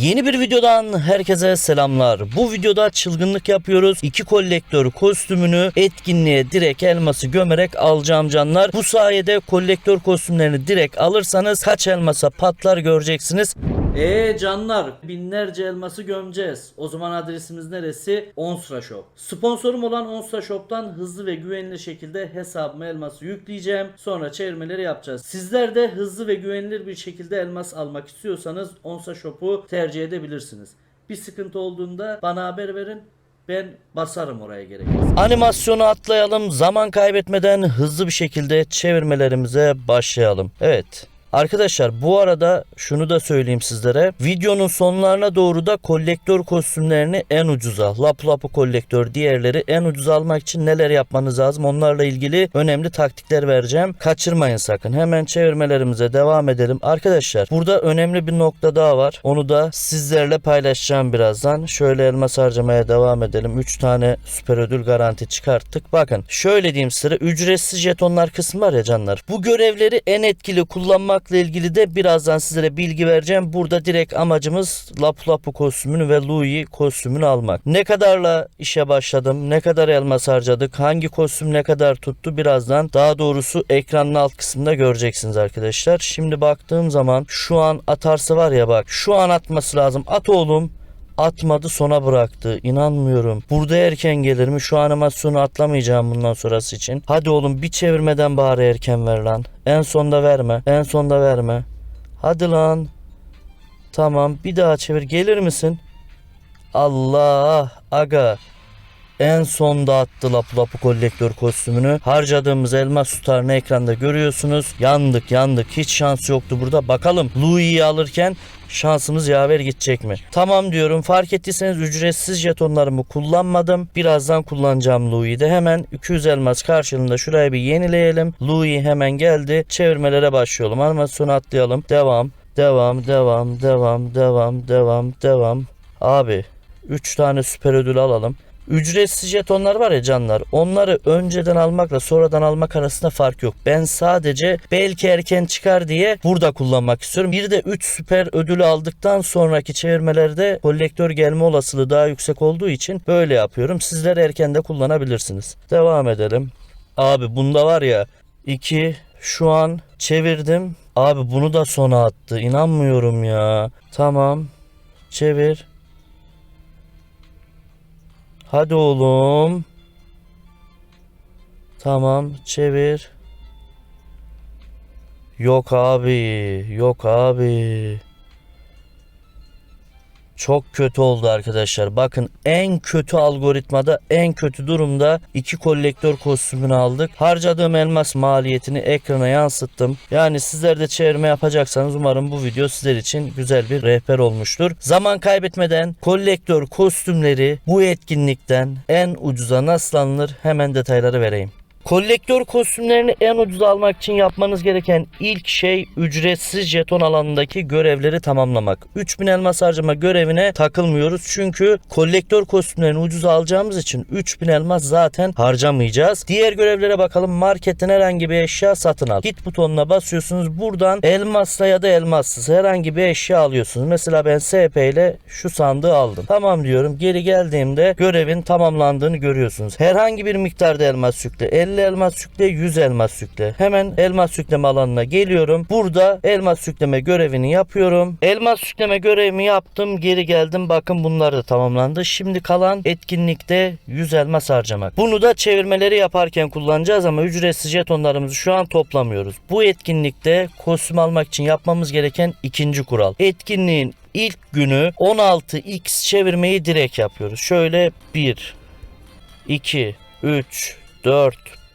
Yeni bir videodan herkese selamlar. Bu videoda çılgınlık yapıyoruz. İki kolektör kostümünü etkinliğe direkt elması gömerek alacağım canlar. Bu sayede kolektör kostümlerini direkt alırsanız kaç elmasa patlar göreceksiniz. Eee canlar binlerce elması gömeceğiz. O zaman adresimiz neresi? Onsra Shop. Sponsorum olan Onsra Shop'tan hızlı ve güvenilir şekilde hesabıma elması yükleyeceğim. Sonra çevirmeleri yapacağız. Sizler de hızlı ve güvenilir bir şekilde elmas almak istiyorsanız Onsra Shop'u tercih edebilirsiniz. Bir sıkıntı olduğunda bana haber verin. Ben basarım oraya gerekirse. Animasyonu atlayalım. Zaman kaybetmeden hızlı bir şekilde çevirmelerimize başlayalım. Evet. Arkadaşlar bu arada şunu da söyleyeyim sizlere. Videonun sonlarına doğru da kolektör kostümlerini en ucuza, Lapu Lapu kolektör diğerleri en ucuz almak için neler yapmanız lazım onlarla ilgili önemli taktikler vereceğim. Kaçırmayın sakın. Hemen çevirmelerimize devam edelim. Arkadaşlar burada önemli bir nokta daha var. Onu da sizlerle paylaşacağım birazdan. Şöyle elmas harcamaya devam edelim. 3 tane süper ödül garanti çıkarttık. Bakın şöyle diyeyim size ücretsiz jetonlar kısmı var ya canlar. Bu görevleri en etkili kullanmakla ilgili de birazdan sizlere bilgi vereceğim. Burada direkt amacımız Lapu Lapu kostümünü ve Louis kostümünü almak. Ne kadarla işe başladım, ne kadar elmas harcadık, hangi kostüm ne kadar tuttu birazdan daha doğrusu ekranın alt kısmında göreceksiniz arkadaşlar. Şimdi baktığım zaman şu an atarsa var ya bak şu an atması lazım. At oğlum. Atmadı sona bıraktı. İnanmıyorum. Burada erken gelir mi? Şu animasyonu atlamayacağım bundan sonrası için. Hadi oğlum bir çevirmeden bari erken ver lan. En sonda verme. En sonda verme. Hadi lan. Tamam bir daha çevir. Gelir misin? Allah aga. En sonda attı Lapu Lapu kolektör kostümünü. Harcadığımız elmas tutarını ekranda görüyorsunuz. Yandık yandık. Hiç şans yoktu burada. Bakalım Louis'i alırken şansımız yaver gidecek mi? Tamam diyorum. Fark ettiyseniz ücretsiz jetonlarımı kullanmadım. Birazdan kullanacağım Louis'i de. Hemen 200 elmas karşılığında şurayı bir yenileyelim. Louis hemen geldi. Çevirmelere başlayalım. Animasyonu atlayalım. Devam. Devam, devam, devam, devam, devam, devam. Abi 3 tane süper ödül alalım. Ücretsiz jetonlar var ya canlar. Onları önceden almakla sonradan almak arasında fark yok. Ben sadece belki erken çıkar diye burada kullanmak istiyorum. Bir de 3 süper ödülü aldıktan sonraki çevirmelerde kolektör gelme olasılığı daha yüksek olduğu için böyle yapıyorum. Sizler erken de kullanabilirsiniz. Devam edelim. Abi bunda var ya 2 şu an çevirdim. Abi bunu da sona attı. İnanmıyorum ya. Tamam. Çevir. Hadi oğlum. Tamam çevir. Yok abi. Yok abi. Çok kötü oldu arkadaşlar. Bakın en kötü algoritmada en kötü durumda iki kolektör kostümünü aldık. Harcadığım elmas maliyetini ekrana yansıttım. Yani sizler de çevirme yapacaksanız umarım bu video sizler için güzel bir rehber olmuştur. Zaman kaybetmeden kolektör kostümleri bu etkinlikten en ucuza nasıl alınır hemen detayları vereyim. Kolektör kostümlerini en ucuz almak için yapmanız gereken ilk şey ücretsiz jeton alanındaki görevleri tamamlamak. 3000 elmas harcama görevine takılmıyoruz. Çünkü kolektör kostümlerini ucuz alacağımız için 3000 elmas zaten harcamayacağız. Diğer görevlere bakalım. Marketten herhangi bir eşya satın al. Git butonuna basıyorsunuz. Buradan elmasla ya da elmassız herhangi bir eşya alıyorsunuz. Mesela ben SP ile şu sandığı aldım. Tamam diyorum. Geri geldiğimde görevin tamamlandığını görüyorsunuz. Herhangi bir miktarda elmas yükle. 50 elmas yükle 100 elmas yükle. Hemen elmas yükleme alanına geliyorum. Burada elmas yükleme görevini yapıyorum. Elmas yükleme görevimi yaptım. Geri geldim. Bakın bunlar da tamamlandı. Şimdi kalan etkinlikte 100 elmas harcamak. Bunu da çevirmeleri yaparken kullanacağız ama ücretsiz jetonlarımızı şu an toplamıyoruz. Bu etkinlikte kostüm almak için yapmamız gereken ikinci kural. Etkinliğin ilk günü 16x çevirmeyi direkt yapıyoruz. Şöyle 1 2 3 4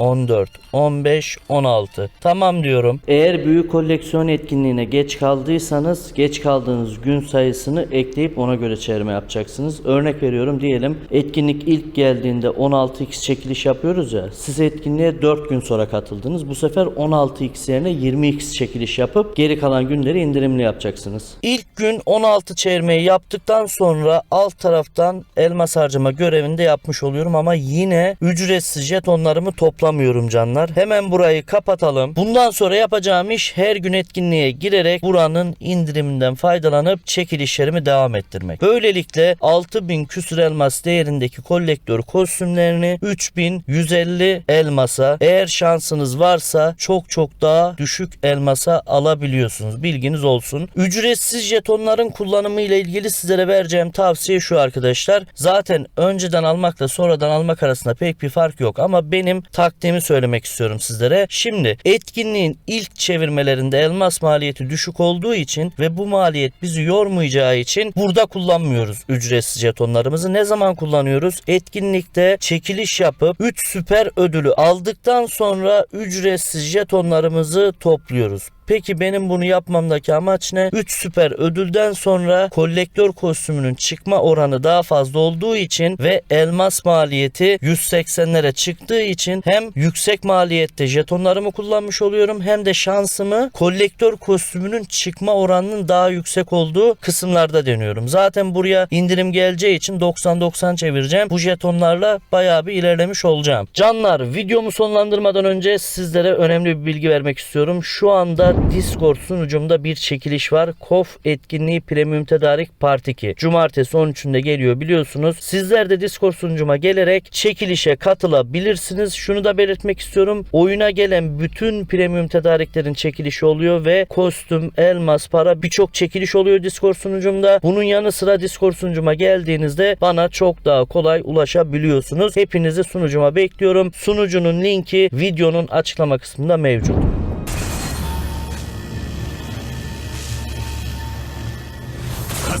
14, 15, 16. Tamam diyorum. Eğer büyük koleksiyon etkinliğine geç kaldıysanız geç kaldığınız gün sayısını ekleyip ona göre çevirme yapacaksınız. Örnek veriyorum diyelim etkinlik ilk geldiğinde 16x çekiliş yapıyoruz ya. Siz etkinliğe 4 gün sonra katıldınız. Bu sefer 16x yerine 20x çekiliş yapıp geri kalan günleri indirimli yapacaksınız. İlk gün 16 çevirmeyi yaptıktan sonra alt taraftan elmas harcama görevini de yapmış oluyorum ama yine ücretsiz jetonlarımı toplam bulamıyorum canlar. Hemen burayı kapatalım. Bundan sonra yapacağım iş her gün etkinliğe girerek buranın indiriminden faydalanıp çekilişlerimi devam ettirmek. Böylelikle 6000 küsür elmas değerindeki kolektör kostümlerini 3150 elmasa eğer şansınız varsa çok çok daha düşük elmasa alabiliyorsunuz. Bilginiz olsun. Ücretsiz jetonların kullanımı ile ilgili sizlere vereceğim tavsiye şu arkadaşlar. Zaten önceden almakla sonradan almak arasında pek bir fark yok ama benim taktiğimi söylemek istiyorum sizlere. Şimdi etkinliğin ilk çevirmelerinde elmas maliyeti düşük olduğu için ve bu maliyet bizi yormayacağı için burada kullanmıyoruz ücretsiz jetonlarımızı. Ne zaman kullanıyoruz? Etkinlikte çekiliş yapıp 3 süper ödülü aldıktan sonra ücretsiz jetonlarımızı topluyoruz. Peki benim bunu yapmamdaki amaç ne? 3 süper ödülden sonra kolektör kostümünün çıkma oranı daha fazla olduğu için ve elmas maliyeti 180'lere çıktığı için hem yüksek maliyette jetonlarımı kullanmış oluyorum hem de şansımı kolektör kostümünün çıkma oranının daha yüksek olduğu kısımlarda deniyorum. Zaten buraya indirim geleceği için 90-90 çevireceğim. Bu jetonlarla bayağı bir ilerlemiş olacağım. Canlar videomu sonlandırmadan önce sizlere önemli bir bilgi vermek istiyorum. Şu anda Discord sunucumda bir çekiliş var. KOF etkinliği Premium Tedarik Part 2. Cumartesi 13'ünde geliyor biliyorsunuz. Sizler de Discord sunucuma gelerek çekilişe katılabilirsiniz. Şunu da belirtmek istiyorum. Oyuna gelen bütün premium tedariklerin çekilişi oluyor ve kostüm, elmas, para birçok çekiliş oluyor Discord sunucumda. Bunun yanı sıra Discord sunucuma geldiğinizde bana çok daha kolay ulaşabiliyorsunuz. Hepinizi sunucuma bekliyorum. Sunucunun linki videonun açıklama kısmında mevcut.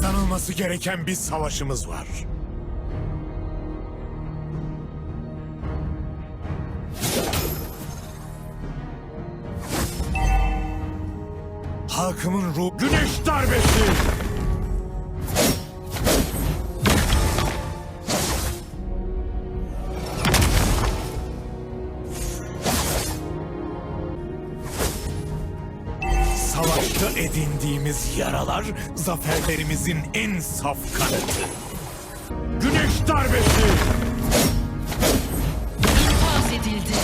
Kazanılması gereken bir savaşımız var. Halkımın ruh... Güneş darbesi! Edindiğimiz yaralar zaferlerimizin en saf kanıtı. Güneş darbesi! İnfaz edildi.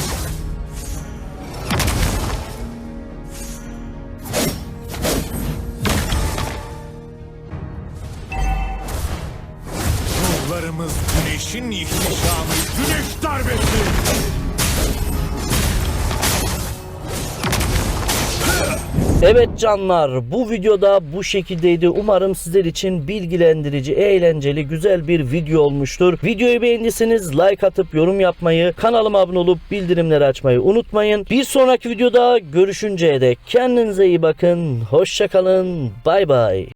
Ruhlarımız güneşin ihtişamı. Güneş darbesi! Evet canlar bu videoda bu şekildeydi. Umarım sizler için bilgilendirici, eğlenceli, güzel bir video olmuştur. Videoyu beğendiyseniz like atıp yorum yapmayı, kanalıma abone olup bildirimleri açmayı unutmayın. Bir sonraki videoda görüşünceye dek kendinize iyi bakın. Hoşçakalın. Bay bay.